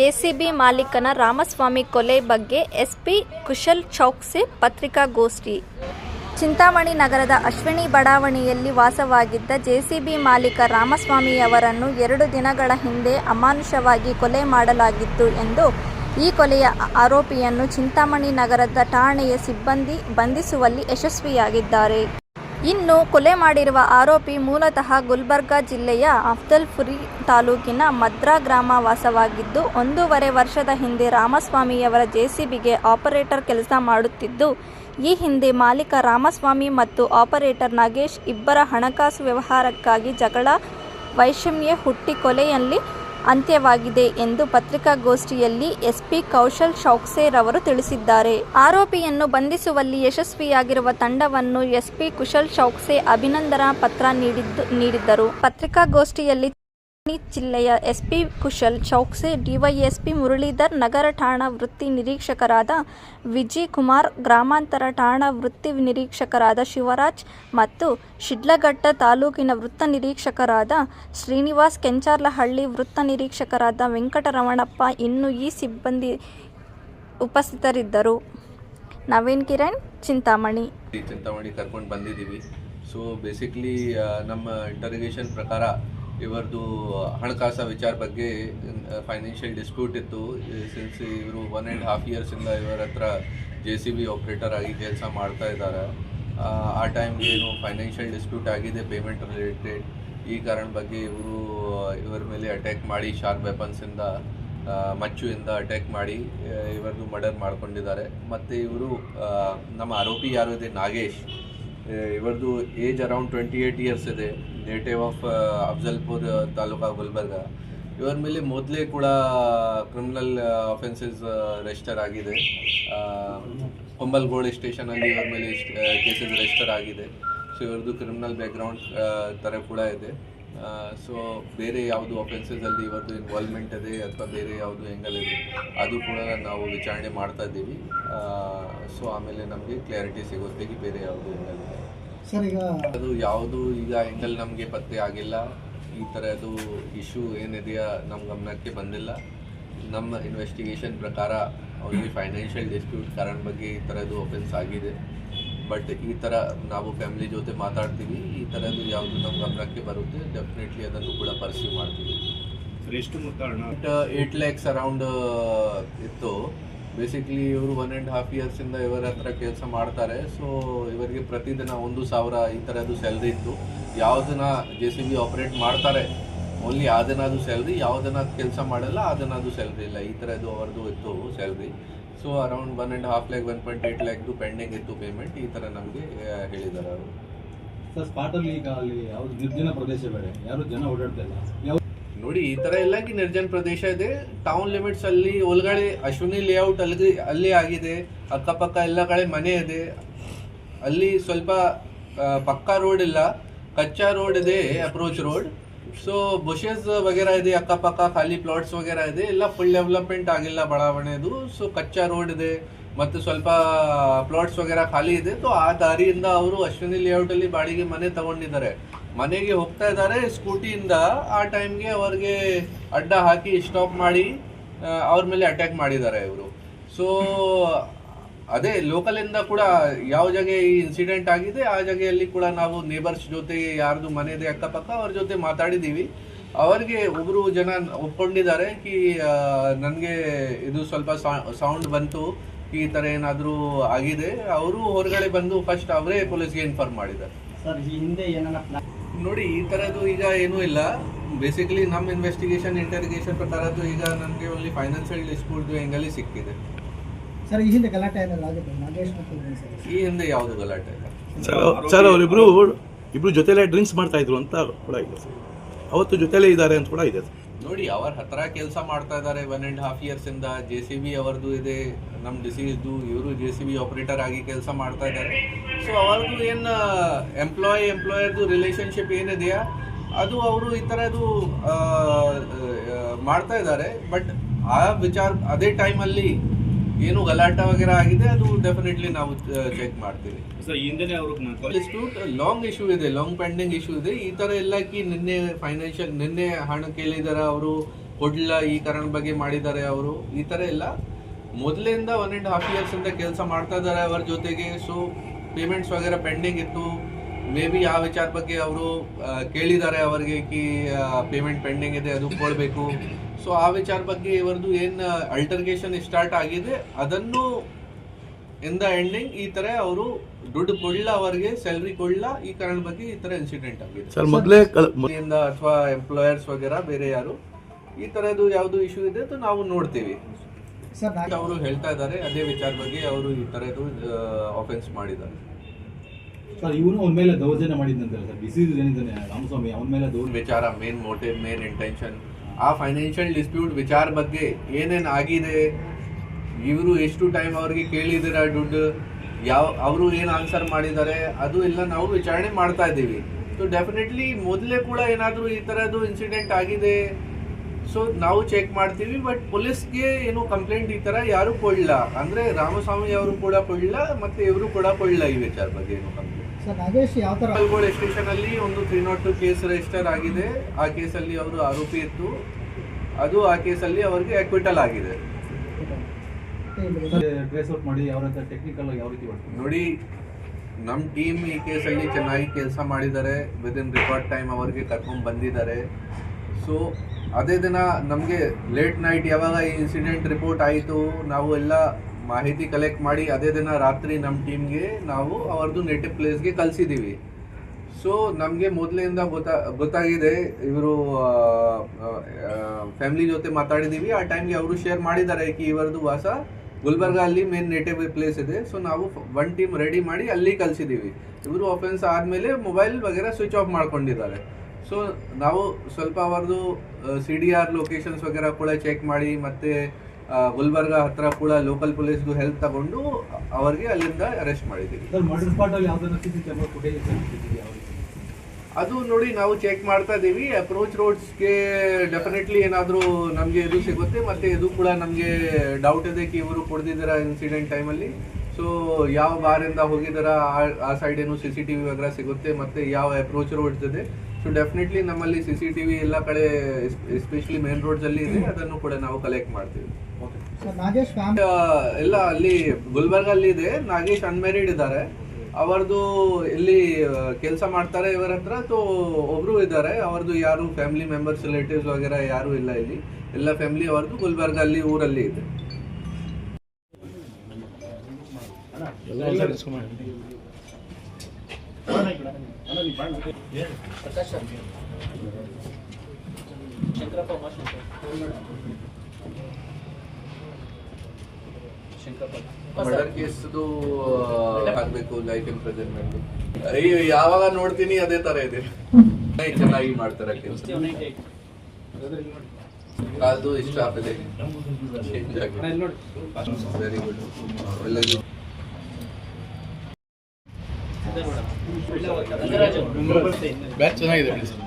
JCB ಮಾಲೀಕನ ರಾಮಸ್ವಾಮಿ ಕೊಲೆ ಬಗ್ಗೆ ಎಸ್ಪಿ ಕುಶಲ್ ಚೌಕ್ಸಿ ಪತ್ರಿಕಾಗೋಷ್ಠಿ. ಚಿಂತಾಮಣಿ ನಗರದ ಅಶ್ವಿನಿ ಬಡಾವಣೆಯಲ್ಲಿ ವಾಸವಾಗಿದ್ದ ಜೆಸಿಬಿ ಮಾಲೀಕ ರಾಮಸ್ವಾಮಿಯವರನ್ನು ಎರಡು ದಿನಗಳ ಹಿಂದೆ ಅಮಾನುಷವಾಗಿ ಕೊಲೆ ಮಾಡಲಾಗಿತ್ತು ಎಂದು ಈ ಕೊಲೆಯ ಆರೋಪಿಯನ್ನು ಚಿಂತಾಮಣಿ ನಗರದ ಠಾಣೆಯ ಸಿಬ್ಬಂದಿ ಬಂಧಿಸುವಲ್ಲಿ ಯಶಸ್ವಿಯಾಗಿದ್ದಾರೆ. ಇನ್ನು ಕೊಲೆ ಮಾಡಿರುವ ಆರೋಪಿ ಮೂಲತಃ ಗುಲ್ಬರ್ಗಾ ಜಿಲ್ಲೆಯ ಅಫ್ಜಲ್ಪುರಿ ತಾಲೂಕಿನ ಮದ್ರಾ ಗ್ರಾಮ ವಾಸವಾಗಿದ್ದು, ಒಂದೂವರೆ ವರ್ಷದ ಹಿಂದೆ ರಾಮಸ್ವಾಮಿಯವರ ಜೆಸಿಬಿಗೆ ಆಪರೇಟರ್ ಕೆಲಸ ಮಾಡುತ್ತಿದ್ದು, ಈ ಹಿಂದೆ ಮಾಲೀಕ ರಾಮಸ್ವಾಮಿ ಮತ್ತು ಆಪರೇಟರ್ ನಾಗೇಶ್ ಇಬ್ಬರ ಹಣಕಾಸು ವ್ಯವಹಾರಕ್ಕಾಗಿ ಜಗಳ, ವೈಷಮ್ಯ ಹುಟ್ಟಿ ಕೊಲೆಯಲ್ಲಿ ಅಂತ್ಯವಾಗಿದೆ ಎಂದು ಪತ್ರಿಕಾಗೋಷ್ಠಿಯಲ್ಲಿ ಎಸ್ಪಿ ಕೌಶಲ್ ಶೌಕ್ಸೆರವರು ತಿಳಿಸಿದ್ದಾರೆ. ಆರೋಪಿಯನ್ನು ಬಂಧಿಸುವಲ್ಲಿ ಯಶಸ್ವಿಯಾಗಿರುವ ತಂಡವನ್ನು ಎಸ್ಪಿ ಕುಶಲ್ ಶೌಕ್ಸೆ ಅಭಿನಂದನಾ ಪತ್ರ ನೀಡಿದ್ದು ನೀಡಿದ್ದರು. ಪತ್ರಿಕಾಗೋಷ್ಠಿಯಲ್ಲಿ ಜಿಲ್ಲೆಯ ಎಸ್ಪಿ ಕುಶಲ್ ಚೌಕ್ಸೆ, ಡಿವೈಎಸ್ಪಿ ಮುರಳೀಧರ್ ನಗರ ಠಾಣಾ ವೃತ್ತಿ ನಿರೀಕ್ಷಕರಾದ ವಿಜಿ ಕುಮಾರ್ ಗ್ರಾಮಾಂತರ ಠಾಣಾ ವೃತ್ತಿ ನಿರೀಕ್ಷಕರಾದ ಶಿವರಾಜ್ ಮತ್ತು ಶಿಡ್ಲಘಟ್ಟ ತಾಲೂಕಿನ ವೃತ್ತ ನಿರೀಕ್ಷಕರಾದ ಶ್ರೀನಿವಾಸ್ ಕೆಂಚಾರ್ಲಹಳ್ಳಿ, ವೃತ್ತ ನಿರೀಕ್ಷಕರಾದ ವೆಂಕಟರಮಣಪ್ಪ ಇನ್ನು ಈ ಸಿಬ್ಬಂದಿ ಉಪಸ್ಥಿತರಿದ್ದರು. ನವೀನ್ ಕಿರಣ್, ಚಿಂತಾಮಣಿ. ಚಿಂತಾಮಣಿ ಕರ್ಕೊಂಡು ಬಂದಿದ್ದೀವಿ. ಸೊ ಬೇಸಿಕ್ಲಿ ನಮ್ಮ ಇಂಟರಿಗೇಷನ್ ಪ್ರಕಾರ ಇವರದು ಹಣಕಾಸು ವಿಚಾರ ಬಗ್ಗೆ ಫೈನಾನ್ಷಿಯಲ್ ಡಿಸ್ಪ್ಯೂಟ್ ಇತ್ತು. ಸಿನ್ಸ್ ಇವರು ಒನ್ ಆ್ಯಂಡ್ ಹಾಫ್ ಇಯರ್ಸಿಂದ ಇವರ ಹತ್ರ ಜೆ ಸಿ ಬಿ ಆಪ್ರೇಟರ್ ಆಗಿ ಕೆಲಸ ಮಾಡ್ತಾ ಇದ್ದಾರೆ. ಆ ಟೈಮ್ಗೆ ಏನು ಫೈನಾನ್ಷಿಯಲ್ ಡಿಸ್ಪ್ಯೂಟ್ ಆಗಿದೆ ಪೇಮೆಂಟ್ ರಿಲೇಟೆಡ್ ಈ ಕಾರಣ ಬಗ್ಗೆ ಇವರು, ಇವರ ಮೇಲೆ ಅಟ್ಯಾಕ್ ಮಾಡಿ ಶಾರ್ಪ್ ವೆಪನ್ಸಿಂದ ಮಚ್ಚುವಿಂದ ಅಟ್ಯಾಕ್ ಮಾಡಿ ಇವರದು ಮರ್ಡರ್ ಮಾಡ್ಕೊಂಡಿದ್ದಾರೆ. ಮತ್ತು ಇವರು ನಮ್ಮ ಆರೋಪಿ ಯಾರು ಇದೆ? Nagesh. ಇವರದು age around twenty eight years ಇದೆ. ನೇಟಿವ್ ಆಫ್ ಅಫ್ಜಲ್ಪುರ್ ತಾಲೂಕಾ ಗುಲ್ಬರ್ಗ ಇವರ ಮೇಲೆ ಮೊದಲೇ ಕೂಡ ಕ್ರಿಮಿನಲ್ ಅಫೆನ್ಸಸ್ ರಿಜಿಸ್ಟರ್ ಆಗಿದೆ ಹೊಂಬಲ್ಗೋಳಿ ಸ್ಟೇಷನಲ್ಲಿ ಇವರ ಮೇಲೆ ಕೇಸಸ್ ರಿಜಿಸ್ಟರ್ ಆಗಿದೆ ಸೊ ಇವ್ರದ್ದು ಕ್ರಿಮಿನಲ್ ಬ್ಯಾಕ್ಗ್ರೌಂಡ್ ಥರ ಕೂಡ ಇದೆ ಸೊ ಬೇರೆ ಯಾವುದು ಅಲ್ಲಿ ಇವರದ್ದು ಇನ್ವಾಲ್ವ್ಮೆಂಟ್ ಇದೆ ಅಥವಾ ಬೇರೆ ಯಾವುದು ಎಂಗಲ್ ಇದೆ ಅದು ಕೂಡ ನಾವು ವಿಚಾರಣೆ ಮಾಡ್ತಾ ಇದ್ದೀವಿ ಸೊ ಆಮೇಲೆ ನಮಗೆ ಕ್ಲಾರಿಟಿ ಸಿಗುತ್ತೆ ಬೇರೆ ಯಾವುದು ಎಂಗಲ್ ಇದೆ ಸರ್ ಈಗ ಅದು ಯಾವುದು ಈಗ ಆ್ಯಂಗಲ್ ನಮಗೆ ಪತ್ತೆ ಆಗಿಲ್ಲ. ಈ ಥರದ್ದು ಇಶ್ಯೂ ಏನಿದೆಯಾ ನಮ್ಮ ಗಮನಕ್ಕೆ ಬಂದಿಲ್ಲ. ನಮ್ಮ ಇನ್ವೆಸ್ಟಿಗೇಷನ್ ಪ್ರಕಾರ ಅವ್ರಿಗೆ ಫೈನಾನ್ಷಿಯಲ್ ಡಿಸ್ಪ್ಯೂಟ್ ಕಾರಣ ಬಗ್ಗೆ ಈ ಥರದ್ದು ಒಫೆನ್ಸ್ ಆಗಿದೆ. ಬಟ್ ಈ ಥರ ನಾವು ಫ್ಯಾಮಿಲಿ ಜೊತೆ ಮಾತಾಡ್ತೀವಿ. ಈ ಥರದ್ದು ಯಾವುದು ನಮ್ಮ ಗಮನಕ್ಕೆ ಬರುತ್ತೆ ಡೆಫಿನೆಟ್ಲಿ ಅದನ್ನು ಕೂಡ ಪರ್ಸ್ಯೂ ಮಾಡ್ತೀವಿ. ಎಷ್ಟು ಮೊತ್ತ ಏಟ್ ಲ್ಯಾಕ್ಸ್ ಅರೌಂಡ್ ಇತ್ತು. ಬೇಸಿಕ್ಲಿ ಇವರು ಒನ್ ಆ್ಯಂಡ್ ಹಾಫ್ ಇಯರ್ಸಿಂದ ಇವರ ಹತ್ರ ಕೆಲಸ ಮಾಡ್ತಾರೆ. ಸೊ ಇವರಿಗೆ ಪ್ರತಿದಿನ ಒಂದು ಸಾವಿರ ಈ ಥರದ್ದು ಸ್ಯಾಲ್ರಿ ಇತ್ತು. ಯಾವುದನ್ನ ಜೆ ಸಿ ಬಿ ಆಪ್ರೇಟ್ ಮಾಡ್ತಾರೆ ಓನ್ಲಿ ಅದನ್ನ ಅದು ಸ್ಯಾಲ್ರಿ ಯಾವುದನ್ನ ಕೆಲಸ ಮಾಡಲ್ಲ ಅದನ್ನ ಅದು ಸ್ಯಾಲ್ರಿ ಇಲ್ಲ. ಈ ಥರದ್ದು ಅವ್ರದ್ದು ಇತ್ತು salary so around one and half lakh one point eight ಲ್ಯಾಕ್ದು pending ಇತ್ತು ಪೇಮೆಂಟ್ ಈ ಥರ ನಮಗೆ ಹೇಳಿದ್ದಾರೆ ಅವರು. ಸರ್ ಸ್ಪಾಟಲ್ಲಿ ಈಗ ಅಲ್ಲಿ ಯಾವುದು ನಿರ್ಜನ ಪ್ರದೇಶ ಬೇರೆ, ಯಾರು ಜನ ಓಡಾಡ್ತಾ ಇಲ್ಲ. ಯಾವ ನೋಡಿ, ಈ ತರ ಎಲ್ಲ ಕಿ ನಿರ್ಜನ ಪ್ರದೇಶ ಇದೆ. ಟೌನ್ ಲಿಮಿಟ್ಸ್ ಅಲ್ಲಿ ಒಳಗಡೆ ಅಶ್ವಿನಿ ಲೇಔಟ್ ಅಲ್ಲಿ ಅಲ್ಲಿ ಆಗಿದೆ. ಅಕ್ಕಪಕ್ಕ ಎಲ್ಲ ಕಡೆ ಮನೆ ಇದೆ. ಅಲ್ಲಿ ಸ್ವಲ್ಪ ಪಕ್ಕಾ ರೋಡ್ ಇಲ್ಲ. ಕಚ್ಚಾ ರೋಡ್ ಇದೆ ಅಪ್ರೋಚ್ ರೋಡ್ ಸೊ ಬುಷಸ್ ವಗೇರಾ ಇದೆ, ಅಕ್ಕಪಕ್ಕ ಖಾಲಿ ಪ್ಲಾಟ್ಸ್ ವಗೇರ ಇದೆ. ಎಲ್ಲ ಫುಲ್ ಡೆವಲಪ್ಮೆಂಟ್ ಆಗಿಲ್ಲ ಬಡಾವಣೆದು ಸೊ ಕಚ್ಚಾ ರೋಡ್ ಇದೆ. ಮತ್ತು ಸ್ವಲ್ಪ ಪ್ಲಾಟ್ಸ್ ವಗೇರಾ ಖಾಲಿ ಇದೆ. ಸೊ ಆ ದಾರಿಯಿಂದ ಅವರು ಅಶ್ವಿನಿ ಲೇಔಟ್ ಅಲ್ಲಿ ಬಾಡಿಗೆ ಮನೆ ತಗೊಂಡಿದ್ದಾರೆ. ಮನೆಗೆ ಹೋಗ್ತಾ ಇದ್ದಾರೆ. ಸ್ಕೂಟಿಯಿಂದ ಆ ಟೈಮ್ಗೆ ಅವ್ರಿಗೆ ಅಡ್ಡ ಹಾಕಿ ಸ್ಟಾಪ್ ಮಾಡಿ ಅವ್ರ ಮೇಲೆ ಅಟ್ಯಾಕ್ ಮಾಡಿದ್ದಾರೆ ಇವರು. ಸೊ ಅದೇ ಲೋಕಲ್ ಇಂದ ಕೂಡ ಯಾವ ಜಾಗ ಈ ಇನ್ಸಿಡೆಂಟ್ ಆಗಿದೆ, ಆ ಜಾಗೆಯಲ್ಲಿ ಕೂಡ ನಾವು ನೇಬರ್ಸ್ ಜೊತೆ ಯಾರ್ದು ಮನೆ ಇದೆ ಅಕ್ಕಪಕ್ಕ ಅವ್ರ ಜೊತೆ ಮಾತಾಡಿದ್ದೀವಿ ಅವರಿಗೆ ಒಬ್ಬರು ಜನ ಒಪ್ಕೊಂಡಿದ್ದಾರೆ ಕಿ ನನಗೆ ಇದು ಸ್ವಲ್ಪ ಸೌಂಡ್ ಬಂತು, ಈ ಥರ ಏನಾದರೂ ಆಗಿದೆ. ಅವರು ಹೊರಗಡೆ ಬಂದು ಫಸ್ಟ್ ಅವರೇ ಪೊಲೀಸ್ಗೆ ಇನ್ಫಾರ್ಮ್ ಮಾಡಿದ್ದಾರೆ. ಸರ್, ಈ ಹಿಂದೆ ಏನಾರ ನೋಡಿ ಈ ಥರದ್ದು ಈಗ ಏನೂ ಇಲ್ಲ. ಬೇಸಿಕಲಿ ನಮ್ಮ ಇನ್ವೆಸ್ಟಿಗೇಷನ್ ಇಂಟರ್ಗೇಷನ್ ಪ್ರಕಾರದ್ದು ಈಗ ನನಗೆ ಒಂದು ಫೈನಾನ್ಷಿಯಲ್ ಡಿಸ್ಪ್ಯೂಟ್ ಹೆಂಗಲ್ಲಿ ಸಿಕ್ಕಿದೆ. ಸರ್ ಈ ಹಿಂದೆ ಗಲಾಟೆ ನಾಗೇಶ್ ಮತ್ತು ಸರ್. ಈ ಹಿಂದೆ ಯಾವುದು ಗಲಾಟೆ ಇಲ್ಲ. ಸರ್ ಸರ್ ಅವರಿಬ್ರು ಇಬ್ರು ಜೊತೆಲೇ ಡ್ರಿಂಕ್ಸ್ ಮಾಡ್ತಾ ಇದ್ರು ಅಂತ ಕೂಡ ಇದೆ ಸರ್. ಅವತ್ತು ಜೊತೆಲೇ ಇದ್ದಾರೆ ಅಂತ ಕೂಡ ಇದೆ ಸರ್. ನೋಡಿ, ಅವ್ರ ಹತ್ರ ಕೆಲಸ ಮಾಡ್ತಾ ಇದ್ದಾರೆ ಒನ್ ಆ್ಯಂಡ್ ಹಾಫ್ ಇಯರ್ಸ್ ಇಂದ ಜೆ ಸಿ ಬಿ ಅವರದು ಇದೆ ನಮ್ಮ ಡಿಸೀಸ್ದು ಇವರು ಜೆ ಸಿ ಬಿ ಆಪರೇಟರ್ ಆಗಿ ಕೆಲಸ ಮಾಡ್ತಾ ಇದ್ದಾರೆ ಸೊ ಅವ್ರದ್ದು ಏನು ಎಂಪ್ಲಾಯ್ ಎಂಪ್ಲಾಯರ್ದು ರಿಲೇಶನ್ಶಿಪ್ ಏನಿದೆಯಾ? ಅದು ಅವರು ಈ ಥರದ್ದು ಮಾಡ್ತಾ ಇದ್ದಾರೆ ಬಟ್ ಆ ವಿಚಾರ, ಅದೇ ಟೈಮಲ್ಲಿ ಏನು ಗಲಾಟೆ ವಗೇರ ಆಗಿದೆ ಅದು ಡೆಫಿನೆಟ್ಲಿ ನಾವು ಚೆಕ್ ಮಾಡ್ತೀವಿ. ಲಾಂಗ್ ಇಶ್ಯೂ ಇದೆ ಲಾಂಗ್ ಪೆಂಡಿಂಗ್ ಇಶ್ಯೂ ಇದೆ. ಈ ತರ ಎಲ್ಲ ಕಿ ನಿನ್ನೆ ಫೈನಾನ್ಷಿಯಲ್ ನಿನ್ನೆ ಹಣ ಕೇಳಿದಾರ ಅವರು ಕೊಡ್ಲ ಈ ಕಾರಣ ಬಗ್ಗೆ ಮಾಡಿದ್ದಾರೆ ಅವರು ಈ ತರ ಎಲ್ಲ. ಮೊದಲಿಂದ ಒನ್ ಅಂಡ್ ಹಾಫ್ ಇಯರ್ಸ್ ಇಂದ ಕೆಲಸ ಮಾಡ್ತಾ ಇದ್ದಾರೆ ಅವರ ಜೊತೆಗೆ ಸೊ ಪೇಮೆಂಟ್ಸ್ ವಗೇರ ಪೆಂಡಿಂಗ್ ಇತ್ತು. ಮೇ ಬಿ ಆ ವಿಚಾರ ಬಗ್ಗೆ ಅವರು ಕೇಳಿದ್ದಾರೆ ಅವರಿಗೆ ಕಿ ಪೇಮೆಂಟ್ ಪೆಂಡಿಂಗ್ ಇದೆ ಅದು ಕೊಡಬೇಕು. ಸೊ ಆ ವಿಚಾರ ಬಗ್ಗೆ ಇವರದು ಏನು ಅಲ್ಟರ್ಗೇಷನ್ ಸ್ಟಾರ್ಟ್ ಆಗಿದೆ ಅದನ್ನು ಇನ್ ದ ಎಂಡಿಂಗ್ ಈ ತರ ಅವರು ದುಡ್ಡು ಕೊಡ್ಲ ಅವರಿಗೆ ಸ್ಯಾಲ್ರಿ ಕೊಡ್ಲ ಈ ಕಾರಣ ಬಗ್ಗೆ ಈ ತರ ಇನ್ಸಿಡೆಂಟ್ ಆಗಿದೆ. ಸರ್ ಮೊದಲೇ ಇಂದ ಅಥವಾ ಎಂಪ್ಲಾಯರ್ಸ್ ವಗೇರ ಬೇರೆ ಯಾರು ಈ ತರದ್ದು ಯಾವುದು ಇಶ್ಯೂ ಇದೆ ಅದು ನಾವು ನೋಡ್ತೀವಿ. ಅವರು ಹೇಳ್ತಾ ಇದ್ದಾರೆ ಅದೇ ವಿಚಾರ ಬಗ್ಗೆ ಅವರು ಈ ತರದ್ದು ಆಫೆನ್ಸ್ ಮಾಡಿದ್ದಾರೆ. ಸರ್ ಇವನು ಅವನ ಮೇಲೆ ದೌರ್ಜನ್ಯ ಮಾಡಿದ್ದಂತೆ ಸರ್ ಬಿಸಿ ಏನಿದ್ದಾನೆ ರಾಮಸ್ವಾಮಿ ಅವನ ಮೇಲೆ ದೌರ್ಜನ್ಯ. ವಿಚಾರ ಮೇನ್ ಮೋಟಿವ್ ಮೇನ್ ಇಂಟೆನ್ಷನ್ ಆ ಫೈನಾನ್ಷಿಯಲ್ ಡಿಸ್ಪ್ಯೂಟ್ ವಿಚಾರ ಬಗ್ಗೆ ಏನೇನು ಆಗಿದೆ? ಇವರು ಎಷ್ಟು ಟೈಮ್ ಅವ್ರಿಗೆ ಕೇಳಿದಿರ ದುಡ್ಡು? ಯಾವ, ಅವರು ಏನು ಆನ್ಸರ್ ಮಾಡಿದ್ದಾರೆ? ಅದು ಎಲ್ಲ ನಾವು ವಿಚಾರಣೆ ಮಾಡ್ತಾ ಇದ್ದೀವಿ. ಸೊ ಡೆಫಿನೆಟ್ಲಿ ಮೊದಲೇ ಕೂಡ ಏನಾದರೂ ಈ ಥರದ್ದು ಇನ್ಸಿಡೆಂಟ್ ಆಗಿದೆ. ಸೊ ನಾವು ಚೆಕ್ ಮಾಡ್ತೀವಿ ಬಟ್ ಪೊಲೀಸ್ಗೆ ಏನು ಕಂಪ್ಲೇಂಟ್ ಈ ಥರ ಯಾರೂ ಕೊಡಲ್ಲ ಅಂದರೆ ರಾಮಸ್ವಾಮಿ ಅವರು ಕೂಡ ಕೊಡಲ್ಲ ಮತ್ತೆ ಇವರು ಕೂಡ ಕೊಡಲ್ಲ ಈ ವಿಚಾರ ಬಗ್ಗೆ ಏನು ಕಂಪ್ಲೇಂಟ್ ಕಲ್ಗೋಳ ಸ್ಟೇಷನ್ ಅಲ್ಲಿ ಒಂದು three not two case register ಆಗಿದೆ. ಆ ಕೇಸಲ್ಲಿ ಅವರು ಆರೋಪಿ ಇತ್ತು. ಅದು ಆ ಕೇಸಲ್ಲಿ ಅವರಿಗೆ ಅಕ್ವಿಟಲ್ ಆಗಿದೆ. ನೋಡಿ ನಮ್ಮ ಟೀಮ್ ಈ ಕೇಸಲ್ಲಿ ಚೆನ್ನಾಗಿ ಕೆಲಸ ಮಾಡಿದ್ದಾರೆ. ವಿದಿನ್ ರೆಕಾರ್ಡ್ ಟೈಮ್ ಅವರಿಗೆ ಕರ್ಕೊಂಡು ಬಂದಿದ್ದಾರೆ. ಸೊ ಅದೇ ದಿನ ನಮಗೆ ಲೇಟ್ ನೈಟ್ ಯಾವಾಗ ಈ ಇನ್ಸಿಡೆಂಟ್ ರಿಪೋರ್ಟ್ ಆಯಿತು ನಾವು ಎಲ್ಲ ಮಾಹಿತಿ ಕಲೆಕ್ಟ್ ಮಾಡಿ ಅದೇ ದಿನ ರಾತ್ರಿ ನಮ್ಮ ಟೀಮ್ಗೆ ನಾವು ಅವ್ರದ್ದು ನೇಟಿವ್ ಪ್ಲೇಸ್ಗೆ ಕಳಿಸಿದ್ದೀವಿ ಸೊ ನಮಗೆ ಮೊದಲಿಂದ ಗೊತ್ತಾ, ಗೊತ್ತಾಗಿದೆ, ಇವರು ಫ್ಯಾಮಿಲಿ ಜೊತೆ ಮಾತಾಡಿದ್ದೀವಿ ಆ ಟೈಮ್ಗೆ ಅವರು ಶೇರ್ ಮಾಡಿದ್ದಾರೆ ಕಿ ಇವರದು ವಾಸ. ಗುಲ್ಬರ್ಗ ಅಲ್ಲಿ ಮೇನ್ ನೇಟಿವ್ ಪ್ಲೇಸ್ ಇದೆ. ಸೊ ನಾವು ಒನ್ ಟೀಮ್ ರೆಡಿ ಮಾಡಿ ಅಲ್ಲಿ ಕಲಿಸಿದ್ದೀವಿ ಇವರು ಆಫೆನ್ಸ್ ಆದಮೇಲೆ ಮೊಬೈಲ್ ವಗೇರೆ ಸ್ವಿಚ್ ಆಫ್ ಮಾಡ್ಕೊಂಡಿದ್ದಾರೆ. ಸೊ ನಾವು ಸ್ವಲ್ಪ ಅವರದು ಸಿ ಡಿ ಆರ್ ಲೊಕೇಶನ್ಸ್ ವಗೇರೆ ಕೂಡ ಚೆಕ್ ಮಾಡಿ ಮತ್ತೆ ಗುಲ್ಬರ್ಗ ಹತ್ರ ಕೂಡ ಲೋಕಲ್ ಪೊಲೀಸ್ಗೂ ಹೆಲ್ಪ್ ತಗೊಂಡು ಅವರಿಗೆ ಅಲ್ಲಿಂದ ಅರೆಸ್ಟ್ ಮಾಡಿದ್ದೀವಿ. ಅದು ನೋಡಿ ನಾವು ಚೆಕ್ ಮಾಡ್ತಾ ಇದ್ದೀವಿ. ಅಪ್ರೋಚ್ ರೋಡ್ಸ್ಗೆ ಡೆಫಿನೆಟ್ಲಿ ಏನಾದರೂ ನಮಗೆ ಇದು ಸಿಗುತ್ತೆ. ಮತ್ತೆ ಇದು ಕೂಡ ನಮಗೆ ಡೌಟ್ ಇದೆ ಕಿ ಇವರು ಕೊಡ್ದಿದ್ದೀರಾ ಇನ್ಸಿಡೆಂಟ್ ಟೈಮಲ್ಲಿ ಸೊ ಯಾವ ಬಾರಿಂದ ಹೋಗಿದಾರ ಆ ಸೈಡ್ ಏನು ಸಿ ಸಿ ಟಿ ವಿ ವಗರ ಸಿಗುತ್ತೆ. ಮತ್ತೆ ಯಾವ ಅಪ್ರೋಚ್ ರೋಡ್ಸ್ ಇದೆ. ಸೊ ಡೆಫಿನೆಟ್ಲಿ ನಮ್ಮಲ್ಲಿ ಸಿ ಸಿ ಟಿ ವಿ ಎಲ್ಲ ಕಡೆ ಎಸ್ಪೆಷಲಿ ಮೇನ್ ರೋಡ್ಸ್ ಅಲ್ಲಿ ಇದೆ ಅದನ್ನು ಕೂಡ ನಾವು ಕಲೆಕ್ಟ್ ಮಾಡ್ತೀವಿ. ಎಲ್ಲ ಅಲ್ಲಿ ಗುಲ್ಬರ್ಗ ಅಲ್ಲಿ ಇದೆ ನಾಗೇಶ್ ಅನ್ಮ್ಯಾರಿಡ್ ಇದ್ದಾರೆ. ಅವರದು ಇಲ್ಲಿ ಕೆಲಸ ಮಾಡ್ತಾರೆ ಇವರ ಹತ್ರ ಸೊ ಒಬ್ರು ಇದ್ದಾರೆ ಅವ್ರದ್ದು ಯಾರು ಫ್ಯಾಮಿಲಿ ಮೆಂಬರ್ಸ್ ರಿಲೇಟಿವ್ಸ್ ವಗೇರ ಯಾರು ಇಲ್ಲ ಇಲ್ಲಿ. ಎಲ್ಲ ಫ್ಯಾಮಿಲಿ ಅವರದು ಗುಲ್ಬರ್ಗ ಅಲ್ಲಿ ಊರಲ್ಲಿ ಇದೆ. ಮರ್ಡರ್ ಕೇಸ್ದು ಆಗ್ಬೇಕು ಅಯ್ಯೋ ಯಾವಾಗ ನೋಡ್ತೀನಿ ಅದೇ ತರ ಇದೆ. ಚೆನ್ನಾಗಿ ಮಾಡ್ತಾರೆ ಕೆಲಸ ಅದು ಇಷ್ಟ ಆಗಿದೆ. ವೆರಿ ಗುಡ್ ಒಳ್ಳೆದು. ಬ್ಯಾಚ್ ಚೆನ್ನಾಗಿದೆ ಬಿಡಿ ಸರ್.